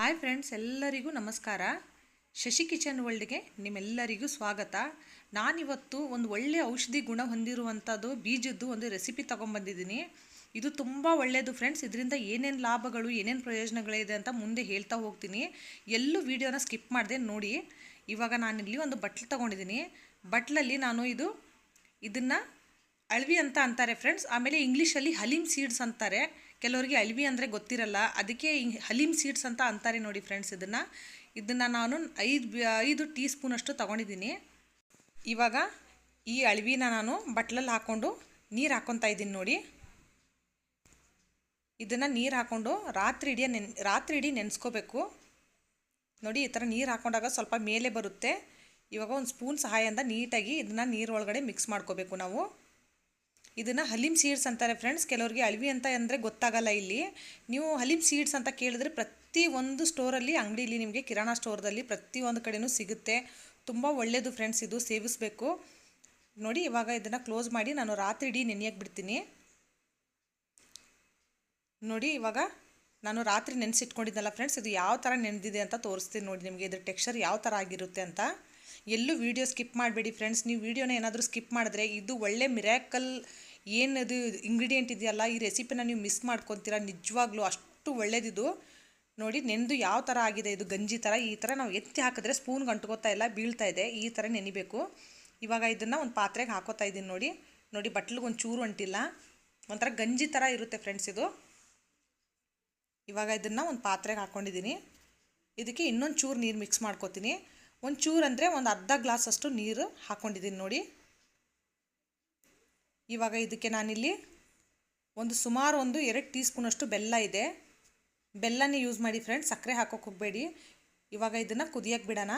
Hi friends ಎಲ್ಲರಿಗೂ ನಮಸ್ಕಾರ. Shashi kitchen ವರ್ಲ್ಡ್ಗೆ ನಿಮ್ಮೆಲ್ಲರಿಗೂ ಸ್ವಾಗತ. ನಾನಿವತ್ತು ಒಂದು ಒಳ್ಳೆಯ ಔಷಧಿ ಗುಣ ಹೊಂದಿರುವಂಥದ್ದು ಬೀಜದ್ದು ಒಂದು ರೆಸಿಪಿ ತೊಗೊಂಬಂದಿದ್ದೀನಿ ಇದು ತುಂಬ ಒಳ್ಳೆಯದು ಫ್ರೆಂಡ್ಸ್ ಇದರಿಂದ ಏನೇನು ಲಾಭಗಳು, ಏನೇನು ಪ್ರಯೋಜನಗಳಿದೆ ಅಂತ ಮುಂದೆ ಹೇಳ್ತಾ ಹೋಗ್ತೀನಿ. ಎಲ್ಲೂ ವೀಡಿಯೋನ ಸ್ಕಿಪ್ ಮಾಡಿದೆ ನೋಡಿ. ಇವಾಗ ನಾನಿಲ್ಲಿ ಒಂದು ಬಟ್ಲು ತೊಗೊಂಡಿದ್ದೀನಿ. ಬಟ್ಲಲ್ಲಿ ನಾನು ಇದು, ಇದನ್ನು ಅಳ್ವಿ ಅಂತ ಅಂತಾರೆ ಫ್ರೆಂಡ್ಸ್ ಆಮೇಲೆ ಇಂಗ್ಲೀಷಲ್ಲಿ ಹಲೀಮ್ ಸೀಡ್ಸ್ ಅಂತಾರೆ. ಕೆಲವರಿಗೆ ಅಳ್ವಿ ಅಂದರೆ ಗೊತ್ತಿರಲ್ಲ, ಅದಕ್ಕೆ ಹಲೀಮ್ ಸೀಡ್ಸ್ ಅಂತ ಅಂತಾರೆ ನೋಡಿ ಫ್ರೆಂಡ್ಸ್ ಇದನ್ನು. ಇದನ್ನು ನಾನು ಐದು ಐದು ಟೀ ಸ್ಪೂನಷ್ಟು ತೊಗೊಂಡಿದ್ದೀನಿ. ಇವಾಗ ಈ ಅಳವಿನ ನಾನು ಬಟ್ಲಲ್ಲಿ ಹಾಕ್ಕೊಂಡು ನೀರು ಹಾಕ್ಕೊತಾ ಇದ್ದೀನಿ ನೋಡಿ. ಇದನ್ನು ನೀರು ಹಾಕ್ಕೊಂಡು ರಾತ್ರಿ ಇಡೀ ನೆನ್, ರಾತ್ರಿ ಇಡೀ ನೆನೆಸ್ಕೋಬೇಕು. ನೋಡಿ, ಈ ಥರ ನೀರು ಹಾಕ್ಕೊಂಡಾಗ ಸ್ವಲ್ಪ ಮೇಲೆ ಬರುತ್ತೆ. ಇವಾಗ ಒಂದು ಸ್ಪೂನ್ ಸಹಾಯದಿಂದ ನೀಟಾಗಿ ಇದನ್ನು ನೀರೊಳಗಡೆ ಮಿಕ್ಸ್ ಮಾಡ್ಕೋಬೇಕು ನಾವು. ಇದನ್ನು ಹಲಿಮ್ ಸೀಡ್ಸ್ ಅಂತಾರೆ ಫ್ರೆಂಡ್ಸ್ ಕೆಲವರಿಗೆ ಅಳ್ವಿ ಅಂತ ಅಂದರೆ ಗೊತ್ತಾಗಲ್ಲ ಇಲ್ಲಿ. ನೀವು ಹಲಿಮ್ ಸೀಡ್ಸ್ ಅಂತ ಕೇಳಿದ್ರೆ ಪ್ರತಿ ಒಂದು ಸ್ಟೋರಲ್ಲಿ ಅಂಗಡಿಲಿ ನಿಮಗೆ ಕಿರಾಣಾ ಸ್ಟೋರ್ದಲ್ಲಿ ಒಂದು ಕಡೆನೂ ಸಿಗುತ್ತೆ. ತುಂಬ ಒಳ್ಳೆಯದು ಫ್ರೆಂಡ್ಸ್ ಇದು, ಸೇವಿಸಬೇಕು. ನೋಡಿ, ಇವಾಗ ಇದನ್ನು ಕ್ಲೋಸ್ ಮಾಡಿ ನಾನು ರಾತ್ರಿ ಇಡೀ ನೆನೆಯಕ್ಕೆ ಬಿಡ್ತೀನಿ. ನೋಡಿ, ಇವಾಗ ನಾನು ರಾತ್ರಿ ನೆನೆಸಿಟ್ಕೊಂಡಿದ್ದಲ್ಲ ಫ್ರೆಂಡ್ಸ್ ಇದು ಯಾವ ಥರ ನೆನೆದಿದೆ ಅಂತ ತೋರಿಸ್ತೀನಿ ನೋಡಿ ನಿಮಗೆ. ಇದ್ರ ಟೆಕ್ಸ್ಚರ್ ಯಾವ ಥರ ಆಗಿರುತ್ತೆ ಅಂತ. ಎಲ್ಲೂ ವೀಡಿಯೋ ಸ್ಕಿಪ್ ಮಾಡಬೇಡಿ ಫ್ರೆಂಡ್ಸ್ ನೀವು ವೀಡಿಯೋನ ಏನಾದರೂ ಸ್ಕಿಪ್ ಮಾಡಿದ್ರೆ ಇದು ಒಳ್ಳೆ ಮಿರಾಕಲ್ ಏನದು ಇಂಗ್ರೀಡಿಯೆಂಟ್ ಇದೆಯಲ್ಲ, ಈ ರೆಸಿಪಿನ ನೀವು ಮಿಸ್ ಮಾಡ್ಕೊತೀರಾ ನಿಜವಾಗ್ಲೂ ಅಷ್ಟು ಒಳ್ಳೇದಿದು. ನೋಡಿ ನೆಂದು ಯಾವ ಥರ ಆಗಿದೆ ಇದು ಗಂಜಿ ಥರ ಈ ಥರ ನಾವು ಎತ್ತಿ ಹಾಕಿದ್ರೆ ಸ್ಪೂನ್ ಗಂಟ್ಕೋತಾ ಇಲ್ಲ, ಬೀಳ್ತಾ ಇದೆ, ಈ ಥರ ನೆನಿಬೇಕು. ಇವಾಗ ಇದನ್ನು ಒಂದು ಪಾತ್ರೆಗೆ ಹಾಕೋತಾ ಇದ್ದೀನಿ ನೋಡಿ. ನೋಡಿ, ಬಟ್ಲಿಗೆ ಒಂದು ಚೂರು ಅಂಟಿಲ್ಲ ಒಂಥರ ಗಂಜಿ ಥರ ಇರುತ್ತೆ ಫ್ರೆಂಡ್ಸ್ ಇದು. ಇವಾಗ ಇದನ್ನು ಒಂದು ಪಾತ್ರೆಗೆ ಹಾಕ್ಕೊಂಡಿದ್ದೀನಿ ಇದಕ್ಕೆ ಇನ್ನೊಂದು ಚೂರು ನೀರು ಮಿಕ್ಸ್ ಮಾಡ್ಕೊತೀನಿ. ಒಂದು ಚೂರು ಅಂದರೆ ಒಂದು ಅರ್ಧ ಗ್ಲಾಸಷ್ಟು ನೀರು ಹಾಕ್ಕೊಂಡಿದ್ದೀನಿ ನೋಡಿ. ಇವಾಗ ಇದಕ್ಕೆ ನಾನಿಲ್ಲಿ ಒಂದು ಸುಮಾರು ಒಂದು ಎರಡು ಟೀ ಸ್ಪೂನಷ್ಟು ಬೆಲ್ಲ ಇದೆ. ಬೆಲ್ಲನೇ ಯೂಸ್ ಮಾಡಿ ಫ್ರೆಂಡ್ಸ್ ಸಕ್ಕರೆ ಹಾಕೋಕೆ ಹೋಗಬೇಡಿ. ಇವಾಗ ಇದನ್ನು ಕುದಿಯಕ್ಕೆ ಬಿಡೋಣ.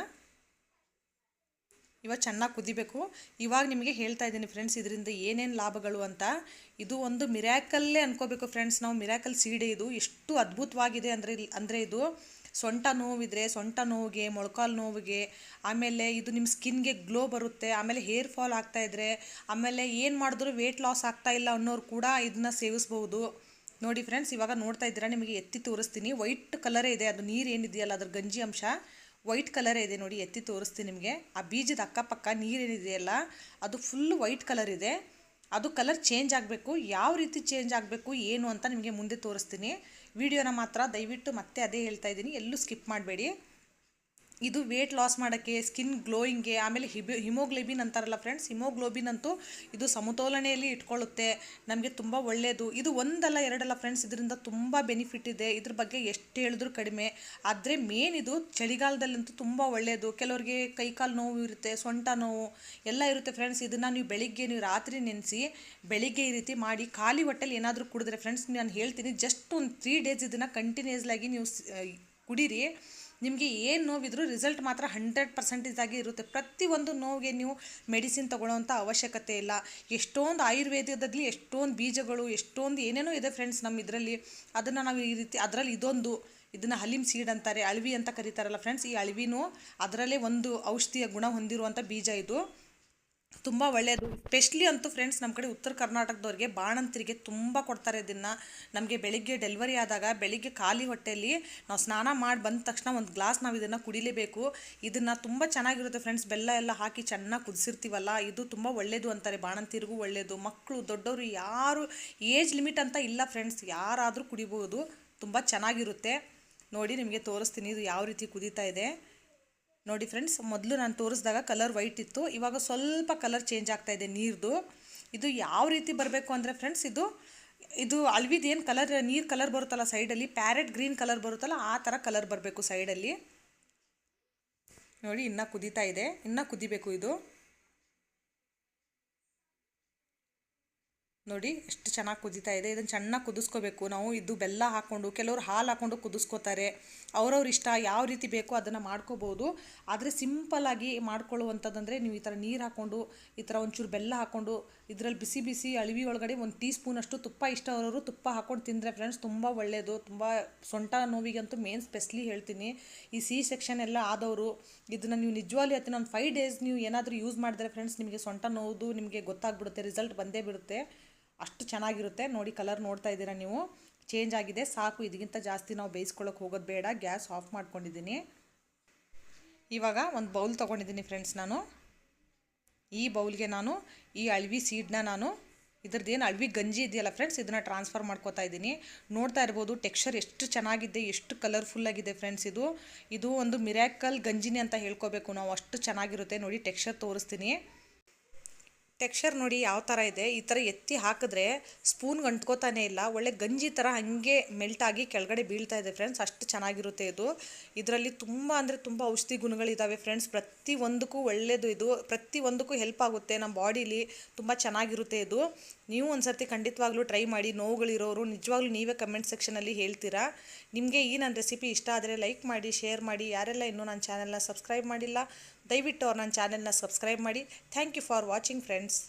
ಇವಾಗ ಚೆನ್ನಾಗಿ ಕುದಿಬೇಕು. ಇವಾಗ ನಿಮಗೆ ಹೇಳ್ತಾ ಇದ್ದೀನಿ ಫ್ರೆಂಡ್ಸ್ ಇದರಿಂದ ಏನೇನು ಲಾಭಗಳು ಅಂತ. ಇದು ಒಂದು ಮಿರಾಕಲ್ಲೇ ಅನ್ಕೋಬೇಕು ಫ್ರೆಂಡ್ಸ್ ನಾವು ಮಿರಾಕಲ್ ಸೀಡೆ ಇದು. ಎಷ್ಟು ಅದ್ಭುತವಾಗಿದೆ ಅಂದರೆ ಅಂದರೆ ಇದು. ಸೊಂಟ ನೋವಿದ್ರೆ ಸೊಂಟ ನೋವಿಗೆ, ಮೊಳಕಾಲು ನೋವಿಗೆ, ಆಮೇಲೆ ಇದು ನಿಮ್ಮ ಸ್ಕಿನ್ಗೆ ಗ್ಲೋ ಬರುತ್ತೆ, ಆಮೇಲೆ ಹೇರ್ ಫಾಲ್ ಆಗ್ತಾ ಇದ್ರೆ, ಆಮೇಲೆ ಏನು ಮಾಡಿದ್ರು ವೇಟ್ ಲಾಸ್ ಆಗ್ತಾ ಇಲ್ಲ ಅನ್ನೋರು ಕೂಡ ಇದನ್ನ ಸೇವಿಸ್ಬೋದು. ನೋಡಿ ಫ್ರೆಂಡ್ಸ್ ಇವಾಗ ನೋಡ್ತಾ ಇದ್ದೀರಾ, ನಿಮಗೆ ಎತ್ತಿ ತೋರಿಸ್ತೀನಿ. ವೈಟ್ ಕಲರೇ ಇದೆ, ಅದು ನೀರು ಏನಿದೆಯಲ್ಲ, ಅದ್ರ ಗಂಜಿ ಅಂಶ. ವೈಟ್ ಕಲರೇ ಇದೆ ನೋಡಿ, ಎತ್ತಿ ತೋರಿಸ್ತೀನಿ ನಿಮಗೆ. ಆ ಬೀಜದ ಅಕ್ಕಪಕ್ಕ ನೀರೇನಿದೆಯಲ್ಲ ಅದು ಫುಲ್ ವೈಟ್ ಕಲರ್ ಇದೆ. ಅದು ಕಲರ್ ಚೇಂಜ್ ಆಗಬೇಕು, ಯಾವ ರೀತಿ ಚೇಂಜ್ ಆಗಬೇಕು, ಏನು ಅಂತ ನಿಮಗೆ ಮುಂದೆ ತೋರಿಸ್ತೀನಿ. ವಿಡಿಯೋನ ಮಾತ್ರ ದಯವಿಟ್ಟು ಮತ್ತೆ ಅದೇ ಹೇಳ್ತಾ ಇದ್ದೀನಿ. ಎಲ್ಲೂ ಸ್ಕಿಪ್ ಮಾಡಬೇಡಿ. ಇದು ವೇಟ್ ಲಾಸ್ ಮಾಡೋಕ್ಕೆ ಸ್ಕಿನ್ ಗ್ಲೋಯಿಂಗ್ಗೆ ಆಮೇಲೆ ಹಿಬಿ ಹಿಮೋಗ್ಲೋಬಿನ್ ಅಂತಾರಲ್ಲ ಫ್ರೆಂಡ್ಸ್ ಹಿಮೋಗ್ಲೋಬಿನ್ ಅಂತೂ ಇದು ಸಮತೋಲನೆಯಲ್ಲಿ ಇಟ್ಕೊಳ್ಳುತ್ತೆ. ನಮಗೆ ತುಂಬ ಒಳ್ಳೆಯದು ಇದು ಒಂದಲ್ಲ ಎರಡಲ್ಲ ಫ್ರೆಂಡ್ಸ್ ಇದರಿಂದ ತುಂಬ ಬೆನಿಫಿಟ್ ಇದೆ. ಇದ್ರ ಬಗ್ಗೆ ಎಷ್ಟು ಹೇಳಿದ್ರು ಕಡಿಮೆ. ಆದರೆ ಮೇನ್ ಇದು ಚಳಿಗಾಲದಲ್ಲಂತೂ ತುಂಬ ಒಳ್ಳೆಯದು ಕೆಲವರಿಗೆ ಕೈಕಾಲು ನೋವು ಇರುತ್ತೆ, ಸೊಂಟ ನೋವು ಎಲ್ಲ ಇರುತ್ತೆ ಫ್ರೆಂಡ್ಸ್ ಇದನ್ನು ನೀವು ಬೆಳಿಗ್ಗೆ ನೀವು ರಾತ್ರಿ ನೆನೆಸಿ ಬೆಳಿಗ್ಗೆ ಈ ರೀತಿ ಮಾಡಿ ಖಾಲಿ ಹೊಟ್ಟೆಲಿ ಏನಾದರೂ ಕುಡಿದ್ರೆ ಫ್ರೆಂಡ್ಸ್ ನಾನು ಹೇಳ್ತೀನಿ ಜಸ್ಟ್ ಒಂದು ತ್ರೀ ಡೇಸ್ ಇದನ್ನು ಕಂಟಿನ್ಯೂಸ್ಲಾಗಿ ನೀವು ಕುಡೀರಿ. ನಿಮಗೆ ಏನು ನೋವಿದ್ರು ರಿಸಲ್ಟ್ ಮಾತ್ರ ಹಂಡ್ರೆಡ್ ಪರ್ಸೆಂಟೇಜ್ ಆಗಿ ಇರುತ್ತೆ. ಪ್ರತಿಯೊಂದು ನೋವಿಗೆ ನೀವು ಮೆಡಿಸಿನ್ ತೊಗೊಳ್ಳೋವಂಥ ಅವಶ್ಯಕತೆ ಇಲ್ಲ. ಎಷ್ಟೊಂದು ಆಯುರ್ವೇದದಲ್ಲಿ ಎಷ್ಟೊಂದು ಬೀಜಗಳು, ಎಷ್ಟೊಂದು ಏನೇನೋ ಇದೆ ಫ್ರೆಂಡ್ಸ್ ನಮ್ಮ ಇದರಲ್ಲಿ. ಅದನ್ನು ನಾವು ಈ ರೀತಿ, ಅದರಲ್ಲಿ ಇದೊಂದು, ಇದನ್ನು ಹಲಿಮ್ ಸೀಡ್ ಅಂತಾರೆ, ಅಳವಿ ಅಂತ ಕರೀತಾರಲ್ಲ ಫ್ರೆಂಡ್ಸ್ ಈ ಅಳವಿನೂ ಅದರಲ್ಲೇ ಒಂದು ಔಷಧಿಯ ಗುಣ ಹೊಂದಿರುವಂಥ ಬೀಜ ಇದು. ತುಂಬ ಒಳ್ಳೆಯದು ಸ್ಪೆಷಲಿ ಅಂತೂ ಫ್ರೆಂಡ್ಸ್ ನಮ್ಮ ಕಡೆ ಉತ್ತರ ಕರ್ನಾಟಕದವ್ರಿಗೆ ಬಾಣಂತರಿಗೆ ತುಂಬ ಕೊಡ್ತಾರೆ ಇದನ್ನು. ನಮಗೆ ಬೆಳಿಗ್ಗೆ ಡೆಲಿವರಿ ಆದಾಗ ಬೆಳಿಗ್ಗೆ ಖಾಲಿ ಹೊಟ್ಟೆಯಲ್ಲಿ ನಾವು ಸ್ನಾನ ಮಾಡಿ ಬಂದ ತಕ್ಷಣ ಒಂದು ಗ್ಲಾಸ್ ನಾವು ಇದನ್ನು ಕುಡಿಲೇಬೇಕು. ಇದನ್ನು ತುಂಬ ಚೆನ್ನಾಗಿರುತ್ತೆ ಫ್ರೆಂಡ್ಸ್ ಬೆಲ್ಲ ಎಲ್ಲ ಹಾಕಿ ಚೆನ್ನಾಗಿ ಕುದಿಸಿರ್ತೀವಲ್ಲ ಇದು ತುಂಬ ಒಳ್ಳೆಯದು ಅಂತಾರೆ. ಬಾಣಂತಿರಿಗೂ ಒಳ್ಳೆಯದು ಮಕ್ಕಳು ದೊಡ್ಡವರು ಯಾರು ಏಜ್ ಲಿಮಿಟ್ ಅಂತ ಇಲ್ಲ ಫ್ರೆಂಡ್ಸ್ ಯಾರಾದರೂ ಕುಡಿಬೋದು. ತುಂಬ ಚೆನ್ನಾಗಿರುತ್ತೆ. ನೋಡಿ ನಿಮಗೆ ತೋರಿಸ್ತೀನಿ ಇದು ಯಾವ ರೀತಿ ಕುದೀತಾ ಇದೆ. ನೋಡಿ ಫ್ರೆಂಡ್ಸ್ ಮೊದಲು ನಾನು ತೋರಿಸಿದಾಗ ಕಲರ್ ವೈಟ್ ಇತ್ತು. ಇವಾಗ ಸ್ವಲ್ಪ ಕಲರ್ ಚೇಂಜ್ ಆಗ್ತಾ ಇದೆ ನೀರ್ದು. ಇದು ಯಾವ ರೀತಿ ಬರಬೇಕು ಅಂದರೆ ಫ್ರೆಂಡ್ಸ್ ಇದು ಇದು ಅಲ್ವಿದು ಏನು ಕಲರ್ ನೀರು ಕಲರ್ ಬರುತ್ತಲ್ಲ ಸೈಡಲ್ಲಿ ಪ್ಯಾರೆಟ್ ಗ್ರೀನ್ ಕಲರ್ ಬರುತ್ತಲ್ಲ, ಆ ಥರ ಕಲರ್ ಬರಬೇಕು ಸೈಡಲ್ಲಿ ನೋಡಿ, ಇನ್ನೂ ಕುದೀತಾ ಇದೆ. ಇನ್ನೂ ಕುದಿಬೇಕು ಇದು. ನೋಡಿ ಎಷ್ಟು ಚೆನ್ನಾಗಿ ಕುದೀತಾ ಇದೆ. ಇದನ್ನು ಚೆನ್ನಾಗಿ ಕುದಿಸ್ಕೋಬೇಕು. ನಾವು ಇದು ಬೆಲ್ಲ ಹಾಕ್ಕೊಂಡು ಕೆಲವರು ಹಾಲು ಹಾಕ್ಕೊಂಡು ಕುದಿಸ್ಕೋತಾರೆ. ಅವ್ರವ್ರ ಇಷ್ಟ ಯಾವ ರೀತಿ ಬೇಕೋ ಅದನ್ನು ಮಾಡ್ಕೋಬೋದು. ಆದರೆ ಸಿಂಪಲ್ಲಾಗಿ ಮಾಡ್ಕೊಳ್ಳುವಂಥದ್ದಂದರೆ ನೀವು ಈ ಥರ ನೀರು ಹಾಕ್ಕೊಂಡು ಈ ಥರ ಒಂಚೂರು ಬೆಲ್ಲ ಹಾಕ್ಕೊಂಡು ಇದರಲ್ಲಿ ಬಿಸಿ ಬಿಸಿ ಅಳವಿ ಒಳಗಡೆ ಒಂದು ಟೀ ಸ್ಪೂನಷ್ಟು ತುಪ್ಪ ಇಷ್ಟ ಅವರವರು ತುಪ್ಪ ಹಾಕ್ಕೊಂಡು ತಿಂದರೆ ಫ್ರೆಂಡ್ಸ್ ತುಂಬ ಒಳ್ಳೆಯದು ತುಂಬ ಸೊಂಟ ನೋವಿಗಂತೂ ಮೇನ್ ಸ್ಪೆಷಲಿ ಹೇಳ್ತೀನಿ. ಈ ಸಿ ಸೆಕ್ಷನ್ ಎಲ್ಲ ಆದವರು, ಇದನ್ನು ನೀವು ನಿಜವಾಗ್ಲೂ ಹೇಳ್ತೀನಿ. ಒಂದು ಫೈವ್ ಡೇಸ್ ನೀವು ಏನಾದರೂ ಯೂಸ್ ಮಾಡಿದ್ರೆ ಫ್ರೆಂಡ್ಸ್ ನಿಮಗೆ ಸೊಂಟ ನೋವುದು ನಿಮಗೆ ಗೊತ್ತಾಗ್ಬಿಡುತ್ತೆ. ರಿಸಲ್ಟ್ ಬಂದೇ ಬಿಡುತ್ತೆ. ಅಷ್ಟು ಚೆನ್ನಾಗಿರುತ್ತೆ. ನೋಡಿ ಕಲರ್ ನೋಡ್ತಾ ಇದ್ದೀರಾ ನೀವು? ಚೇಂಜ್ ಆಗಿದೆ. ಸಾಕು ಇದಕ್ಕಿಂತ ಜಾಸ್ತಿ ನಾವು ಬೇಯಿಸ್ಕೊಳ್ಳೋಕೆ ಹೋಗೋದು ಬೇಡ. ಗ್ಯಾಸ್ ಆಫ್ ಮಾಡ್ಕೊಂಡಿದ್ದೀನಿ. ಇವಾಗ ಒಂದು ಬೌಲ್ ತೊಗೊಂಡಿದ್ದೀನಿ ಫ್ರೆಂಡ್ಸ್ ನಾನು. ಈ ಬೌಲ್ಗೆ ನಾನು, ಈ ಅಳ್ವಿ ಸೀಡ್ನ ನಾನು ಇದ್ರದ್ದು ಏನು ಅಳ್ವಿ ಗಂಜಿ ಇದೆಯಲ್ಲ ಫ್ರೆಂಡ್ಸ್ ಇದನ್ನು ಟ್ರಾನ್ಸ್ಫರ್ ಮಾಡ್ಕೋತಾ ಇದ್ದೀನಿ. ನೋಡ್ತಾ ಇರ್ಬೋದು ಟೆಕ್ಸ್ಚರ್ ಎಷ್ಟು ಚೆನ್ನಾಗಿದೆ, ಎಷ್ಟು ಕಲರ್ಫುಲ್ ಆಗಿದೆ ಫ್ರೆಂಡ್ಸ್ ಇದು. ಇದು ಒಂದು ಮಿರಾಕಲ್ ಗಂಜಿನಿ ಅಂತ ಹೇಳ್ಕೋಬೇಕು ನಾವು. ಅಷ್ಟು ಚೆನ್ನಾಗಿರುತ್ತೆ. ನೋಡಿ ಟೆಕ್ಸ್ಚರ್ ತೋರಿಸ್ತೀನಿ. ಟೆಕ್ಸ್ಚರ್ ನೋಡಿ ಯಾವ ಥರ ಇದೆ, ಈ ಥರ ಎತ್ತಿ ಹಾಕಿದ್ರೆ ಸ್ಪೂನ್ಗೆ ಅಂಟ್ಕೋತಾನೆ ಇಲ್ಲ. ಒಳ್ಳೆ ಗಂಜಿ ಥರ ಹಾಗೆ ಮೆಲ್ಟ್ ಆಗಿ ಕೆಳಗಡೆ ಬೀಳ್ತಾ ಇದೆ ಫ್ರೆಂಡ್ಸ್ ಅಷ್ಟು ಚೆನ್ನಾಗಿರುತ್ತೆ ಇದು. ಇದರಲ್ಲಿ ತುಂಬ ಅಂದರೆ ತುಂಬ ಔಷಧಿ ಗುಣಗಳಿದ್ದಾವೆ ಫ್ರೆಂಡ್ಸ್ ಪ್ರತಿ ಒಂದಕ್ಕೂ ಒಳ್ಳೆಯದು ಇದು. ಪ್ರತಿ ಒಂದಕ್ಕೂ ಹೆಲ್ಪ್ ಆಗುತ್ತೆ. ನಮ್ಮ ಬಾಡಿಲಿ ತುಂಬ ಚೆನ್ನಾಗಿರುತ್ತೆ ಇದು. ನೀವು ಒಂದು ಸರ್ತಿ ಖಂಡಿತವಾಗ್ಲೂ ಟ್ರೈ ಮಾಡಿ. ನೋವುಗಳಿರೋರು ನಿಜವಾಗ್ಲೂ ನೀವೇ ಕಮೆಂಟ್ ಸೆಕ್ಷನಲ್ಲಿ ಹೇಳ್ತೀರಾ. ನಿಮಗೆ ಈ ನನ್ನ ರೆಸಿಪಿ ಇಷ್ಟ ಆದರೆ ಲೈಕ್ ಮಾಡಿ ಶೇರ್ ಮಾಡಿ. ಯಾರೆಲ್ಲ ಇನ್ನೂ ನನ್ನ ಚಾನೆಲ್ನ ಸಬ್ಸ್ಕ್ರೈಬ್ ಮಾಡಿಲ್ಲ, ದಯವಿಟ್ಟು ಅವ್ರು ನನ್ನ ಚಾನಲ್ನ ಸಬ್ಸ್ಕ್ರೈಬ್ ಮಾಡಿ. Thank you for watching friends